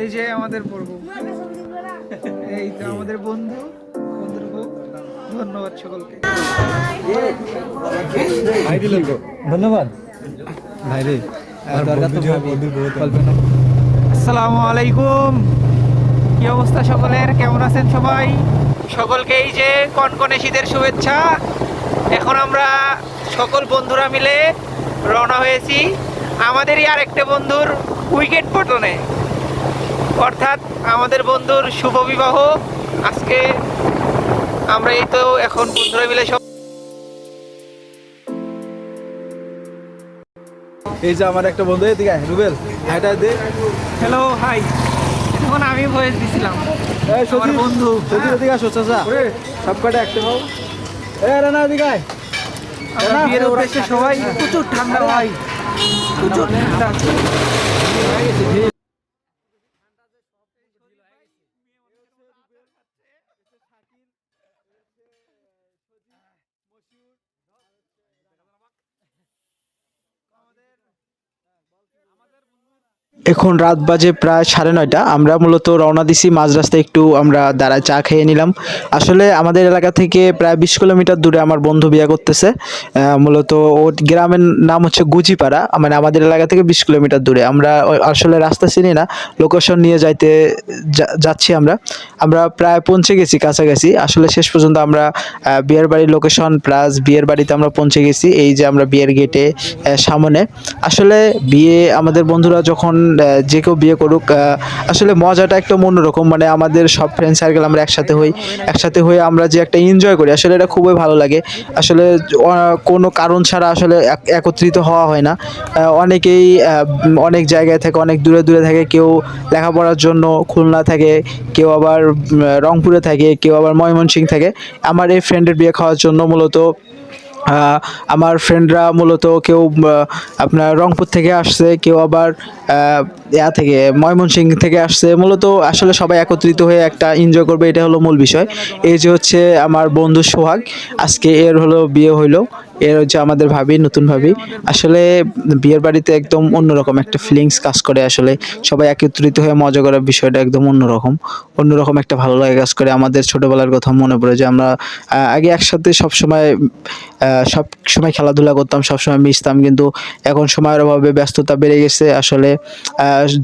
এই যে আমাদের পড়ব এই তো আমাদের বন্ধু বন্ধুর বউ। ধন্যবাদ সকলকে। ধন্যবাদ। ভাই রে আসসালামু আলাইকুম। কি অবস্থা সকলের? কেমন আছেন সবাই? সকলকে এই যে কনকনে শীতের শুভেচ্ছা। এখন আমরা সকল বন্ধুরা মিলে রওনা হয়েছি। আমাদেরই আরেকটা বন্ধুর উইকেট পটনে অর্থাৎ আমাদের বন্ধুর শুভ বিবাহ। আজকে আমরা এই তো এখন বন্ধুরা মিলে সব এই যে আমার একটা বন্ধু এদিকে আয়, রুবেল। হাইটা দে। হ্যালো হাই এখন আমি ভয়েস দিছিলাম। এই সজীব বন্ধু। সজীব এদিকে আসো চাচা। সব কটা একটা হও? এ রানা এদিকে আয়। আমরা বিয়ের উদ্দেশ্যে সবাই প্রচুর ঠান্ডা ভাই। প্রচুর ঠান্ডা। সাকিল মশিউর এখন রাত বাজে প্রায় সাড়ে নয়টা। আমরা মূলত রওনা দিছি মাঝ রাস্তায় একটু আমরা দাঁড়ায় চা খেয়ে নিলাম। আসলে আমাদের এলাকা থেকে প্রায় বিশ কিলোমিটার দূরে আমার বন্ধু বিয়ে করতেছে। মূলত ও গ্রামের নাম হচ্ছে গুজিপাড়া মানে আমাদের এলাকা থেকে বিশ কিলোমিটার দূরে। আমরা আসলে রাস্তা চিনি না, লোকেশন নিয়ে যাইতে যাচ্ছি আমরা। আমরা প্রায় পৌঁছে গেছি কাছাকাছি। আসলে শেষ পর্যন্ত আমরা বিয়ের বাড়ির লোকেশন প্লাস বিয়ের বাড়িতে আমরা পৌঁছে গেছি, এই যে আমরা বিয়ের গেটে সামনে। আসলে বিয়ে আমাদের বন্ধুরা যখন যে কেউ বিয়ে করুক আসলে মজাটা একটু অন্যরকম। মানে আমাদের সব ফ্রেন্ড সার্কেল আমরা একসাথে হই, একসাথে হয়ে আমরা যে একটা এনজয় করি, আসলে এটা খুবই ভালো লাগে। আসলে কোনো কারণ ছাড়া আসলে এক- একত্রিত হওয়া হয় না। অনেকেই অনেক জায়গায় থাকে, অনেক দূরে দূরে থাকে কেউ লেখাপড়ার জন্য খুলনা থাকে, কেউ আবার রংপুরে থাকে, কেউ আবার ময়মনসিং থাকে। আমার এই ফ্রেন্ডের বিয়ে খাওয়ার জন্য মূলত আমার ফ্রেন্ডরা মূলত কেউ আপনার রংপুর থেকে আসছে কেউ আবার ইয়া থেকে, ময়মনসিং থেকে আসছে। মূলত আসলে সবাই একত্রিত হয়ে একটা এনজয় করবে, এটা হলো মূল বিষয়। এই যে হচ্ছে আমার বন্ধু সোহাগ, আজকে এর হলো বিয়ে হইল। এর হচ্ছে আমাদের ভাবি, নতুন ভাবি। আসলে বিয়ের বাড়িতে একদম অন্যরকম একটা ফিলিংস কাজ করে আসলে। সবাই একত্রিত হয়ে মজা করার বিষয়টা একদম অন্যরকম। অন্যরকম একটা ভালো লাগে কাজ করে। আমাদের ছোটোবেলার কথা মনে পড়ে যে আমরা আগে একসাথে সব সময় সব সময় খেলাধুলা করতাম সব সময় মিশতাম। কিন্তু এখন সময়ের অভাবে ব্যস্ততা বেড়ে গেছে। আসলে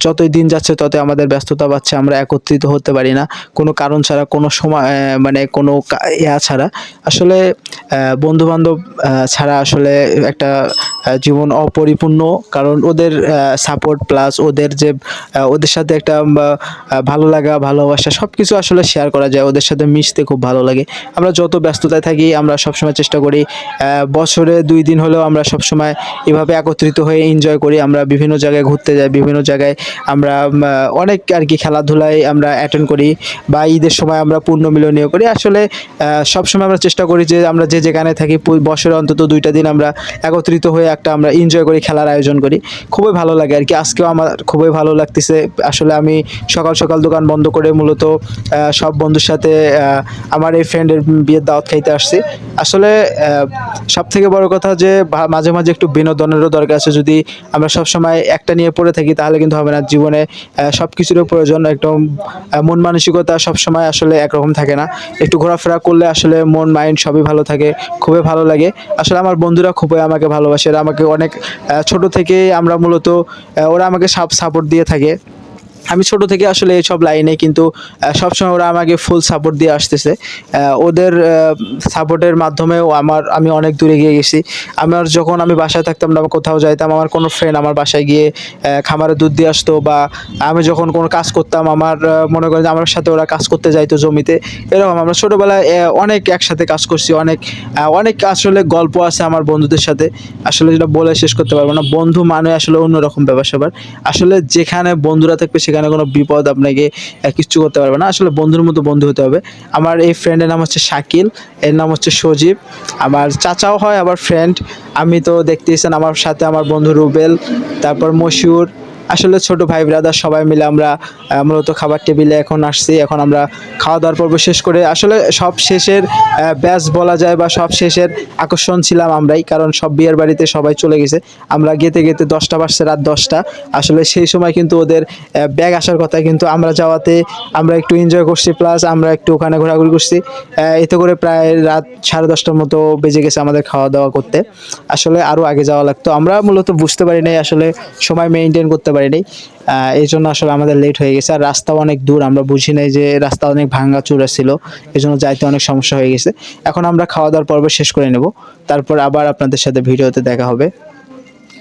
যতই দিন যাচ্ছে, ততই আমাদের ব্যস্ততা বাড়ছে, আমরা একত্রিত হতে পারি না। কোনো কারণ ছাড়া, কোনো সময় মানে কোনো ইয়া ছাড়া। আসলে বন্ধু বান্ধব ছাড়া আসলে একটা জীবন অপরিপূর্ণ। কারণ ওদের সাপোর্ট প্লাস ওদের যে ওদের সাথে একটা ভালো লাগা, ভালোবাসা সব কিছু আসলে শেয়ার করা যায়। ওদের সাথে মিশতে খুব ভালো লাগে। আমরা যত ব্যস্ততায় থাকি, আমরা সবসময় চেষ্টা করি বছরে দুই দিন হলেও আমরা সবসময় এভাবে একত্রিত হয়ে এনজয় করি। আমরা বিভিন্ন জায়গায় ঘুরতে যাই, বিভিন্ন জায়গায় আমরা অনেক আর কি খেলাধুলায় আমরা অ্যাটেন্ড করি বা ঈদের সময় আমরা পূর্ণ মিলনীয় করি। আসলে সবসময় আমরা চেষ্টা করি যে আমরা যে যেখানে থাকি বছরে অন্তত দুইটা দিন আমরা একত্রিত হয়ে একটা আমরা এনজয় করি, খেলার আয়োজন করি। খুবই ভালো লাগে আর কি। আজকেও আমার খুবই ভালো লাগতেছে। আসলে আমি সকাল সকাল দোকান বন্ধ করে মূলত সব বন্ধুর সাথে আমার এই ফ্রেন্ডের বিয়ের দাওয়াত খাইতে আসছি। আসলে সব থেকে বড় কথা যে মাঝে মাঝে একটু বিনোদনেরও দরকার আছে। যদি আমরা সব সময় একটা নিয়ে পড়ে থাকি, তাহলে কিন্তু হবে না। জীবনে সব কিছুরও প্রয়োজন, একদম মন মানসিকতা সব সময় আসলে একরকম থাকে না। একটু ঘোরাফেরা করলে আসলে মন, মাইন্ড সবই ভালো থাকে, খুবই ভালো লাগে। আসলে আমার বন্ধুরা খুবই আমাকে ভালোবাসে আমাকে অনেক ছোট থেকে আমরা মূলত ওরা আমাকে সাপ সাপোর্ট দিয়ে থাকে। আমি ছোট থেকে আসলে এইসব লাইনে কিন্তু সবসময় ওরা আমাকে ফুল সাপোর্ট দিয়ে আসতেছে। ওদের সাপোর্টের মাধ্যমেও আমার, আমি অনেক দূরে গিয়ে গেছি। আমার যখন আমি বাসায় থাকতাম না কোথাও যাইতাম, আমার কোনো ফ্রেন্ড আমার বাসায় গিয়ে খামারে দুধ দিয়ে আসতো বা আমি যখন কোনো কাজ করতাম, আমার মনে করেন আমার সাথে ওরা কাজ করতে যাইতো জমিতে। এরকম আমরা ছোটোবেলায় অনেক একসাথে কাজ করছি, অনেক অনেক আসলে গল্প আছে আমার বন্ধুদের সাথে। আসলে যেটা বলে শেষ করতে পারব না, বন্ধু মানে আসলে অন্যরকম ব্যাপার স্যাপার আসলে যেখানে বন্ধুরা থাকবে সেখানে কোনো বিপদ আপনাকে কিচ্ছু করতে পারবে না। আসলে বন্ধুর মতো বন্ধু হতে হবে। আমার এই ফ্রেন্ডের নাম হচ্ছে শাকিল, এর নাম হচ্ছে সজীব। আমার চাচাও হয়, আবার ফ্রেন্ড আমি তো দেখতেছেন আমার সাথে আমার বন্ধু রুবেল, তারপর মশিউর আসলে ছোট ভাই ব্রাদার সবাই মিলে আমরা মূলত খাবার টেবিলে এখন আসছি। এখন আমরা খাওয়া দাওয়ার পর্ব শেষ করে, আসলে সব শেষের ব্যাস বলা যায় বা সব শেষের আকর্ষণ ছিলাম আমরাই, কারণ সব বিয়ের বাড়িতে সবাই চলে গেছে। আমরা গেতে গেতে দশটা বাজছে, রাত দশটা। আসলে সেই সময় কিন্তু ওদের ব্যাগ আসার কথা, কিন্তু আমরা যাওয়াতে আমরা একটু এনজয় করছি প্লাস আমরা একটু ওখানে ঘোরাঘুরি করছি। এতে করে প্রায় রাত সাড়ে দশটার মতো বেজে গেছে আমাদের খাওয়া দাওয়া করতে। আসলে আরও আগে যাওয়া লাগতো। আমরা মূলত বুঝতে পারি নাই আসলে সময় মেনটেন করতে পারি নাই এই জন্য আসলে আমাদের লেট হয়ে গেছে। আর রাস্তা অনেক দূর, আমরা বুঝি নাই যে রাস্তা অনেক ভাঙ্গা চূড়া ছিল। এই জন্য যাইতে অনেক সমস্যা হয়ে গেছে। এখন আমরা খাওয়া দাওয়ার পর্ব শেষ করে নেব। তারপর আবার আপনাদের সাথে ভিডিওতে দেখা হবে।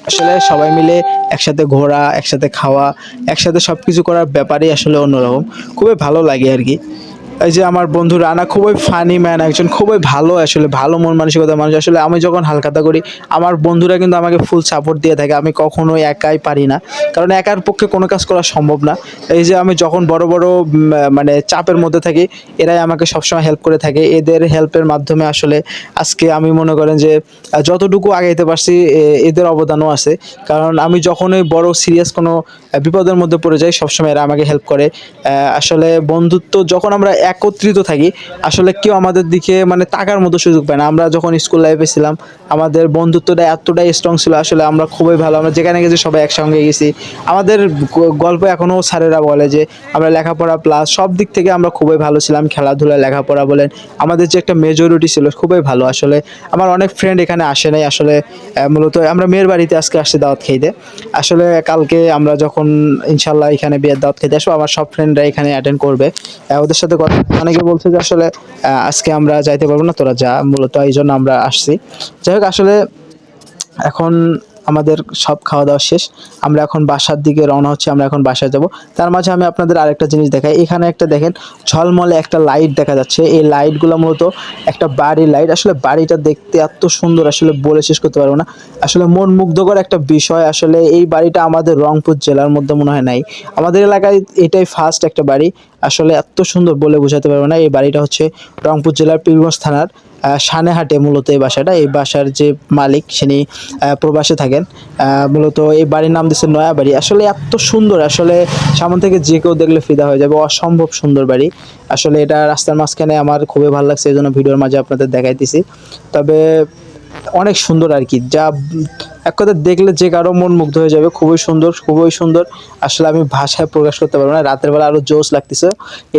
আসলে সবাই মিলে একসাথে ঘোরা, একসাথে খাওয়া, একসাথে সব কিছু করার ব্যাপারই আসলে অন্যরকম। খুবই ভালো লাগে আর কি। এই যে আমার বন্ধু রানা খুবই ফানি ম্যান একজন খুবই ভালো আসলে, ভালো মন মানসিকতার মানুষ। আসলে আমি যখন হালখাতা করি, আমার বন্ধুরা কিন্তু আমাকে ফুল সাপোর্ট দিয়ে থাকে, আমি কখনোই একাই পারি না। কারণ একার পক্ষে কোনো কাজ করা সম্ভব না। এই যে আমি যখন বড় বড় মানে চাপের মধ্যে থাকি, এরাই আমাকে সবসময় হেল্প করে থাকে। এদের হেল্পের মাধ্যমে আসলে আজকে আমি মনে করেন যে, যতটুকু আগাইতে পারছি এদের অবদানও আছে। কারণ আমি যখনই বড় সিরিয়াস কোনো বিপদের মধ্যে পড়ে যাই, সবসময় এরা আমাকে হেল্প করে। আসলে বন্ধুত্ব যখন আমরা একত্রিত থাকি, আসলে কেউ আমাদের দিকে মানে তাকার মতো সুযোগ পায় না। আমরা যখন স্কুল লাইফে ছিলাম, আমাদের বন্ধুত্বটা এতটাই স্ট্রং ছিল, আসলে আমরা খুবই ভালো, আমরা যেখানে গেছি সবাই একসঙ্গে গেছি। আমাদের গল্প এখনও স্যারেরা বলে যে, আমরা লেখাপড়া প্লাস সব দিক থেকে আমরা খুবই ভালো ছিলাম খেলাধুলা লেখাপড়া বলেন। আমাদের যে একটা মেজরিটি ছিল, খুবই ভালো, আসলে আমার অনেক ফ্রেন্ড এখানে আসে নাই, আসলে মূলত আমরা মেয়ের বাড়িতে আজকে আসছি দাওয়াত খাইতে। আসলে কালকে আমরা যখন ইনশাল্লাহ এখানে বিয়ের দাওয়াত খেতে আসব, আমার সব ফ্রেন্ডরা এখানে অ্যাটেন্ড করবে। ওদের সাথে কথা অনেকে বলছে যে আসলে আজকে আমরা যাইতে পারব না, তোরা যা, মূলত এই জন্য আমরা আসছি। যাই হোক, আসলে এখন আমাদের সব খাওয়া দাওয়া শেষ। আমরা এখন বাসার দিকে রওনা হচ্ছে, আমরা এখন বাসায় যাব। তার মাঝে আমি আপনাদের আরেকটা জিনিস দেখাই। এখানে একটা দেখেন, ঝলমলে একটা লাইট দেখা যাচ্ছে। এই লাইটগুলো মূলত একটা বাড়ির লাইট আসলে বাড়িটা দেখতে এত সুন্দর, আসলে বলে শেষ করতে পারব না। আসলে মন মুগ্ধকর একটা বিষয়। আসলে এই বাড়িটা আমাদের রংপুর জেলার মধ্যে মনে হয় নাই। আমাদের এলাকায় এটাই ফার্স্ট একটা বাড়ি। আসলে এত সুন্দর বলে বোঝাতে পারব না। এই বাড়িটা হচ্ছে রংপুর জেলার পীরগঞ্জ থানার সানেহাটে মূলত এই বাসাটা, এই বাসার যে মালিক তিনি প্রবাসে থাকেন মূলত এই বাড়ির নাম দিচ্ছে নয়া বাড়ি আসলে এত সুন্দর, আসলে সামনে থেকে যে কেউ দেখলে ফিদা হয়ে যাবে, অসম্ভব সুন্দর বাড়ি। আসলে এটা রাস্তার মাঝখানে আমার খুবই ভালো লাগছে, এই জন্য ভিডিওর মাঝে আপনাদের দেখাইতেছি। তবে অনেক সুন্দর আর কি, যা এক কথা দেখলে যে কারও মন মুগ্ধ হয়ে যাবে, খুবই সুন্দর খুবই সুন্দর। আসলে আমি ভাষায় প্রকাশ করতে পারব না, রাতের বেলা আরও জোশ লাগতেছে।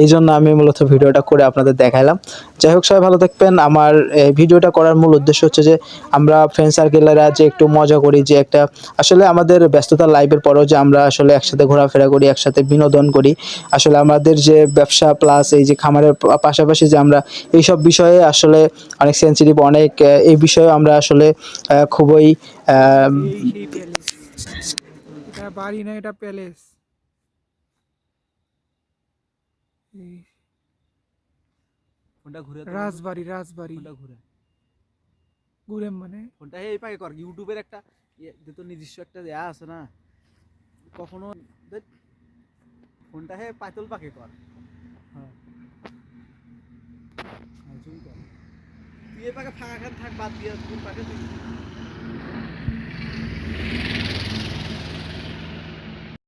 এই জন্য আমি মূলত ভিডিওটা করে আপনাদের দেখাইলাম। যাই হোক, সবাই ভালো থাকবেন। আমার ভিডিওটা করার মূল উদ্দেশ্য হচ্ছে যে, আমরা ফ্রেন্ড সার্কেলেরা যে একটু মজা করি, যে একটা, আসলে আমাদের ব্যস্ততার লাইফের পরেও যে আমরা আসলে একসাথে ঘোরাফেরা করি, একসাথে বিনোদন করি, আসলে আমাদের যে ব্যবসা প্লাস এই যে খামারের পাশাপাশি যে আমরা এইসব বিষয়ে আসলে অনেক সেন্সিটিভ অনেক এই বিষয়ে আমরা আসলে খুবই প্যালেস এটা বাড়ি না এটা প্যালেস রাজবাড়ি রাজবাড়ি। ঘুরে। মানে? ফোনটা এই পাকে কর ইউটিউবের একটা ইয়ে যে তোর নিজস্ব একটা ইয়া আছে না। কখনো ফোনটা হে পাতল পাকে কর। হ্যাঁ। তুই এই পাকে ফাঁকা খান থাক বাদ দিয়ে কোন পাকে তুই you